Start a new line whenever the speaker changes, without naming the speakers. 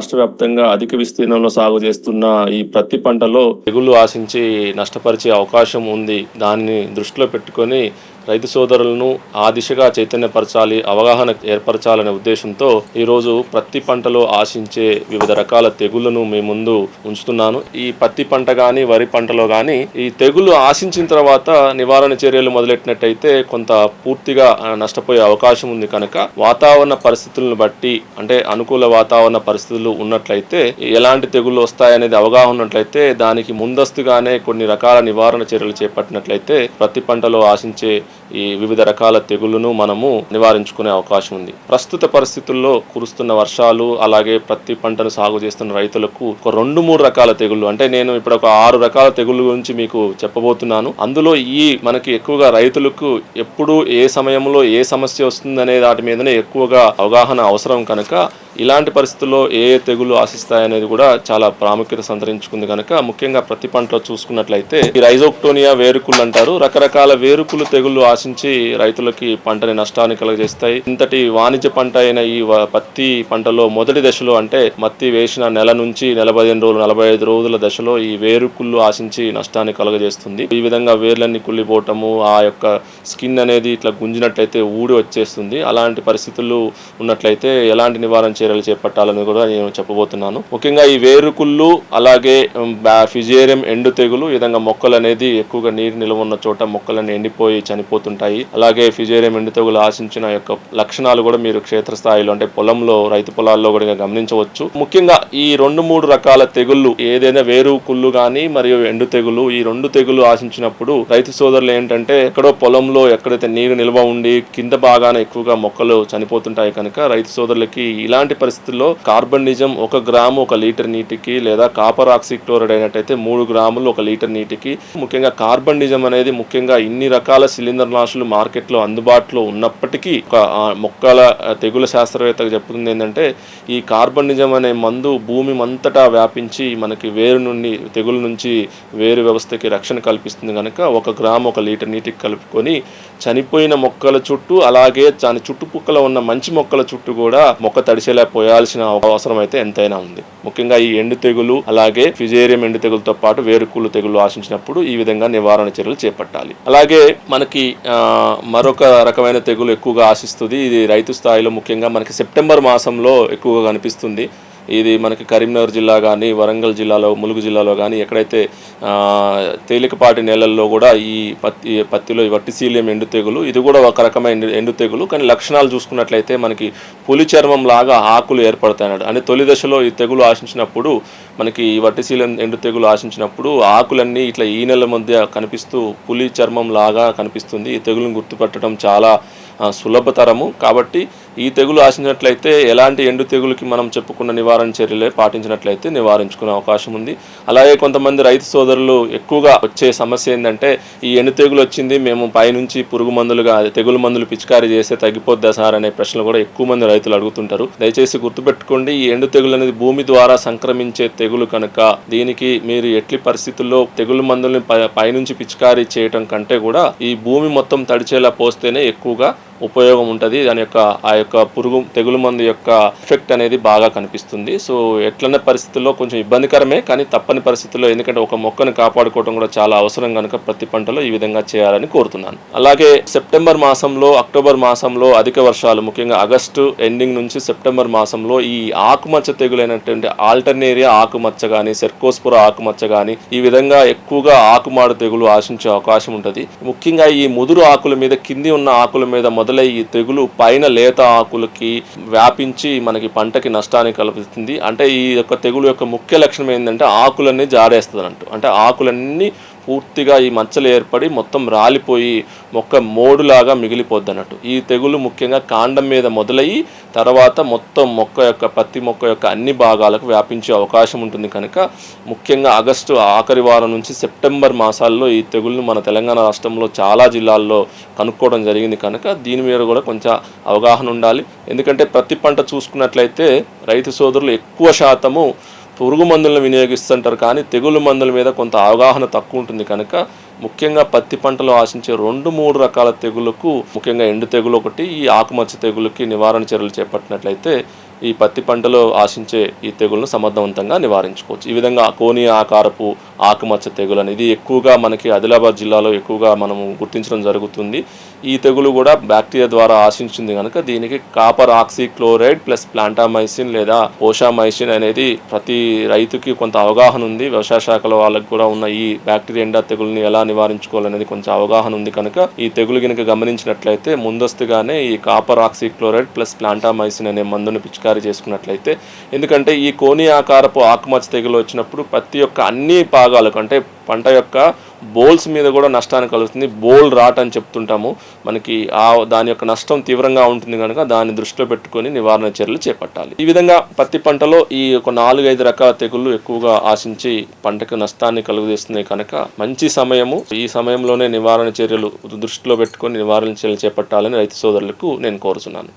రాష్ట్ర వ్యాప్తంగా అధిక విస్తీర్ణంలో సాగు చేస్తున్న ఈ ప్రతి పంటలో తెగుళ్ళు ఆశించి నష్టపరిచే అవకాశం ఉంది. దాన్ని దృష్టిలో పెట్టుకొని రైతు సోదరులను ఆ దిశగా చైతన్యపరచాలి అవగాహన ఏర్పరచాలనే ఉద్దేశంతో ఈరోజు ప్రతి పంటలో ఆశించే వివిధ రకాల తెగుళ్ళను మీ ముందు ఉంచుతున్నాను. ఈ పత్తి పంట కానీ వరి పంటలో కానీ ఈ తెగులు ఆశించిన తర్వాత నివారణ చర్యలు మొదలెట్టినట్టయితే కొంత పూర్తిగా నష్టపోయే అవకాశం ఉంది కనుక వాతావరణ పరిస్థితులను బట్టి అంటే అనుకూల వాతావరణ పరిస్థితులు ఉన్నట్లయితే ఎలాంటి తెగుళ్ళు వస్తాయనేది అవగాహన ఉన్నట్లయితే దానికి ముందస్తుగానే కొన్ని రకాల నివారణ చర్యలు చేపట్టినట్లయితే ప్రతి పంటలో ఆశించే ఈ వివిధ రకాల తెగుళ్ళను మనము నివారించుకునే అవకాశం ఉంది. ప్రస్తుత పరిస్థితుల్లో కురుస్తున్న వర్షాలు అలాగే ప్రతి పంటను సాగు చేస్తున్న రైతులకు ఒక రెండు మూడు రకాల తెగుళ్ళు అంటే నేను ఇప్పుడు ఒక ఆరు రకాల తెగుళ్ళ గురించి మీకు చెప్పబోతున్నాను. అందులో ఈ మనకి ఎక్కువగా రైతులకు ఎప్పుడు ఏ సమయంలో ఏ సమస్య వస్తుందనే దాటి మీదనే ఎక్కువగా అవగాహన అవసరం కనుక ఇలాంటి పరిస్థితుల్లో ఏ ఏ తెగులు ఆశిస్తాయనేది కూడా చాలా ప్రాముఖ్యత సంతరించుకుంది కనుక ముఖ్యంగా ప్రతి పంటలో చూసుకున్నట్లయితే ఈ రైజోక్టోనియా వేరుకులు అంటారు. రకరకాల వేరుకులు తెగుళ్ళు ఆశించి రైతులకి పంటని నష్టాన్ని కలుగజేస్తాయి. ఇంతటి వాణిజ్య పంట అయిన ఈ పత్తి పంటలో మొదటి దశలో అంటే మత్తి వేసిన నెల నుంచి నెల పదిహేను రోజులు నలభై ఐదు రోజుల దశలో ఈ వేరుకుళ్ళు ఆశించి నష్టాన్ని కలుగజేస్తుంది. ఈ విధంగా వేర్లన్నీ కుళ్ళిపోవటము ఆ యొక్క స్కిన్ అనేది ఇట్లా గుంజినట్లయితే ఊడి వచ్చేస్తుంది. అలాంటి పరిస్థితులు ఉన్నట్లయితే ఎలాంటి నివారణ చర్యలు చేపట్టాలని కూడా నేను చెప్పబోతున్నాను. ముఖ్యంగా ఈ వేరుకుళ్ళు అలాగే బ్యా- ఫిజేరియం ఎండు తెగులు ఈ విధంగా మొక్కలు అనేది ఎక్కువగా నీరు నిల్వ ఉన్న చోట మొక్కలన్నీ ఎండిపోయి చనిపోతుంటాయి. అలాగే ఫిజేరియం ఎండు తెగులు ఆశించిన యొక్క లక్షణాలు కూడా మీరు క్షేత్రస్థాయిలో అంటే పొలంలో రైతు పొలాల్లో కూడా గమనించవచ్చు. ముఖ్యంగా ఈ రెండు మూడు రకాల తెగుళ్ళు ఏదైనా వేరు కుళ్ళు కానీ మరియు ఎండు తెగులు ఈ రెండు తెగులు ఆశించినప్పుడు రైతు సోదరులు ఏంటంటే ఎక్కడో పొలంలో ఎక్కడైతే నీరు నిల్వ ఉండి కింద భాగాన ఎక్కువగా మొక్కలు చనిపోతుంటాయి కనుక రైతు సోదరులకి ఇలాంటి పరిస్థితుల్లో కార్బన్ నిజం ఒక గ్రాము ఒక లీటర్ నీటికి లేదా కాపర్ ఆక్సిక్లోరైడ్ అయినట్టయితే మూడు గ్రాములు ఒక లీటర్ నీటికి. ముఖ్యంగా కార్బన్ నిజం అనేది ముఖ్యంగా ఇన్ని రకాల సిలిండర్ నాశులు మార్కెట్లో అందుబాటులో ఉన్నప్పటికీ ఒక మొక్కల తెగుల శాస్త్రవేత్త చెప్తుంది ఏంటంటే ఈ కార్బన్ నిజం అనే మందు భూమి అంతటా వ్యాపించి మనకి వేరు నుండి తెగుల నుంచి వేరు వ్యవస్థకి రక్షణ కల్పిస్తుంది కనుక ఒక గ్రాము ఒక లీటర్ నీటికి కలుపుకొని చనిపోయిన మొక్కల చుట్టూ అలాగే దాని చుట్టుపక్కల ఉన్న మంచి మొక్కల చుట్టూ కూడా మొక్క తడిసేలా పోయాల్సిన అవసరం అయితే ఎంతైనా ఉంది. ముఖ్యంగా ఈ ఎండు తెగులు అలాగే ఫిజేరియం ఎండు తెగులతో పాటు వేరుకుళ్ళు తెగులు ఆశించినప్పుడు ఈ విధంగా నివారణ చర్యలు చేపట్టాలి. అలాగే మనకి మరొక రకమైన తెగులు ఎక్కువగా ఆశిస్తుంది. ఇది రైతు స్థాయిలో ముఖ్యంగా మనకి సెప్టెంబర్ మాసంలో ఎక్కువగా కనిపిస్తుంది. ఇది మనకి కరీంనగర్ జిల్లా కానీ వరంగల్ జిల్లాలో ములుగు జిల్లాలో కానీ ఎక్కడైతే తేలికపాటి నేలల్లో కూడా ఈ పత్తి పత్తిలో ఈ వట్టిశీల్యం ఎండు తెగులు ఇది కూడా ఒక రకమైన ఎండు- తెగులు. కానీ లక్షణాలు చూసుకున్నట్లయితే మనకి పులి చర్మం లాగా ఆకులు ఏర్పడతాయన్నాడు అంటే తొలి దశలో ఈ తెగులు ఆశించినప్పుడు మనకి ఈ వట్టిశీలం ఎండు తెగులు ఆశించినప్పుడు ఆకులన్నీ ఇట్లా ఈ నెల మధ్య కనిపిస్తూ పులి చర్మం లాగా కనిపిస్తుంది. ఈ తెగులను గుర్తుపెట్టడం చాలా సులభతరము. కాబట్టి ఈ తెగులు ఆశించినట్లయితే ఎలాంటి ఎండు తెగులుకి మనం చెప్పుకున్న నివారణ చర్యలే పాటించినట్లయితే నివారించుకునే అవకాశం ఉంది. అలాగే కొంతమంది రైతు సోదరులు ఎక్కువగా వచ్చే సమస్య ఏంటంటే ఈ ఎండు తెగులు వచ్చింది మేము పైనుంచి పురుగు మందులుగా తెగులు మందులు పిచికారీ చేస్తే తగ్గిపోద్దా సార్ అనే ప్రశ్నలు కూడా ఎక్కువ మంది రైతులు అడుగుతుంటారు. దయచేసి గుర్తుపెట్టుకోండి ఈ ఎండు తెగులు అనేది భూమి ద్వారా సంక్రమించే తెగులు కనుక దీనికి మీరు ఎట్లి పరిస్థితుల్లో తెగులు మందుల్ని పై- పైనుంచి పిచికారీ చేయటం కంటే కూడా ఈ భూమి మొత్తం తడిచేలా పోస్తేనే ఎక్కువగా ఉపయోగం ఉంటుంది. దాని యొక్క ఆ యొక్క పురుగు తెగులు మందు యొక్క ఎఫెక్ట్ అనేది బాగా కనిపిస్తుంది. సో ఎట్లన్న పరిస్థితుల్లో కొంచెం ఇబ్బందికరమే కానీ తప్పని పరిస్థితుల్లో ఎందుకంటే ఒక మొక్కను కాపాడుకోవడం కూడా చాలా అవసరం కనుక ప్రతి పంటలో ఈ విధంగా చేయాలని కోరుతున్నాను. అలాగే సెప్టెంబర్ మాసంలో అక్టోబర్ మాసంలో అధిక వర్షాలు ముఖ్యంగా ఆగస్టు ఎండింగ్ నుంచి సెప్టెంబర్ మాసంలో ఈ ఆకుమచ్చ తెగులైనటువంటి ఆల్టర్నేరియా ఆకుమచ్చ కానీ సెర్కోస్పుర ఆకుమచ్చ కానీ ఈ విధంగా ఎక్కువగా ఆకుమాడు తెగులు ఆశించే అవకాశం ఉంటుంది. ముఖ్యంగా ఈ ముదురు ఆకుల మీద కింది ఉన్న ఆకుల మీద మొదలై ఈ తెగులు పైన లేత ఆకులకి వ్యాపించి మనకి పంటకి నష్టాన్ని కల్పిస్తుంది అంటే ఈ యొక్క తెగులు యొక్క ముఖ్య లక్షణం ఏంటంటే ఆకులన్నీ జారేస్తుంది అంటూ అంటే ఆకులన్నీ పూర్తిగా ఈ మచ్చలు ఏర్పడి మొత్తం రాలిపోయి మొక్క మోడులాగా మిగిలిపోద్ది అన్నట్టు ఈ తెగులు ముఖ్యంగా కాండం మీద మొదలయ్యి తర్వాత మొత్తం మొక్క యొక్క పత్తి మొక్క యొక్క అన్ని భాగాలకు వ్యాపించే అవకాశం ఉంటుంది కనుక ముఖ్యంగా ఆగస్టు ఆఖరి వారం నుంచి సెప్టెంబర్ మాసాల్లో ఈ తెగులను మన తెలంగాణ రాష్ట్రంలో చాలా జిల్లాల్లో కనుక్కోవడం జరిగింది కనుక దీని మీద కూడా కొంచెం అవగాహన ఉండాలి. ఎందుకంటే ప్రతి పంట చూసుకున్నట్లయితే రైతు సోదరులు ఎక్కువ శాతము పురుగు మందులను వినియోగిస్తుంటారు కానీ తెగులు మందుల మీద కొంత అవగాహన తక్కువ ఉంటుంది కనుక ముఖ్యంగా పత్తి పంటలో ఆశించే రెండు మూడు రకాల తెగులకు ముఖ్యంగా ఎండు తెగులు ఒకటి ఈ ఆకుమచ్చ తెగులకి నివారణ చర్యలు చేపట్టినట్లయితే ఈ పత్తి పంటలో ఆశించే ఈ తెగులను సమర్థవంతంగా నివారించుకోవచ్చు. ఈ విధంగా కోని ఆకారపు ఆకుమచ్చ తెగులు అనేది ఎక్కువగా మనకి ఆదిలాబాద్ జిల్లాలో ఎక్కువగా మనము గుర్తించడం జరుగుతుంది. ఈ తెగులు కూడా బ్యాక్టీరియా ద్వారా ఆశించింది కనుక దీనికి కాపర్ ఆక్సిక్లోరైడ్ ప్లస్ ప్లాంటామైసిన్ లేదా ఓషామైసిన్ అనేది ప్రతి రైతుకి కొంత అవగాహన ఉంది. వ్యవసాయ శాఖల వాళ్ళకి కూడా ఉన్న ఈ బ్యాక్టీరియా ఎండా తెగుల్ని ఎలా నివారించుకోవాలనేది కొంచెం అవగాహన ఉంది కనుక ఈ తెగులు కనుక గమనించినట్లయితే ముందస్తుగానే ఈ కాపర్ ఆక్సిక్లోరైడ్ ప్లస్ ప్లాంటామైసిన్ అనే మందును పిచికారీ చేసుకున్నట్లయితే. ఎందుకంటే ఈ కోని ఆకారపు ఆకుమచ్చ తెగులు వచ్చినప్పుడు పత్తి యొక్క అన్ని భాగాలకు అంటే పంట యొక్క బోల్స్ మీద కూడా నష్టాన్ని కలుగుతుంది. బోల్ రాట్ అని చెప్తుంటాము. మనకి ఆ దాని యొక్క నష్టం తీవ్రంగా ఉంటుంది కనుక దాన్ని దృష్టిలో పెట్టుకొని నివారణ చర్యలు చేపట్టాలి. ఈ విధంగా పత్తి పంటలో ఈ ఒక నాలుగైదు రకాల తెగుళ్ళు ఎక్కువగా ఆశించి పంటకు నష్టాన్ని కలుగజేస్తున్నాయి కనుక మంచి సమయము ఈ సమయంలోనే నివారణ చర్యలు దృష్టిలో పెట్టుకొని నివారణ చర్యలు చేపట్టాలని రైతు సోదరులకు నేను కోరుతున్నాను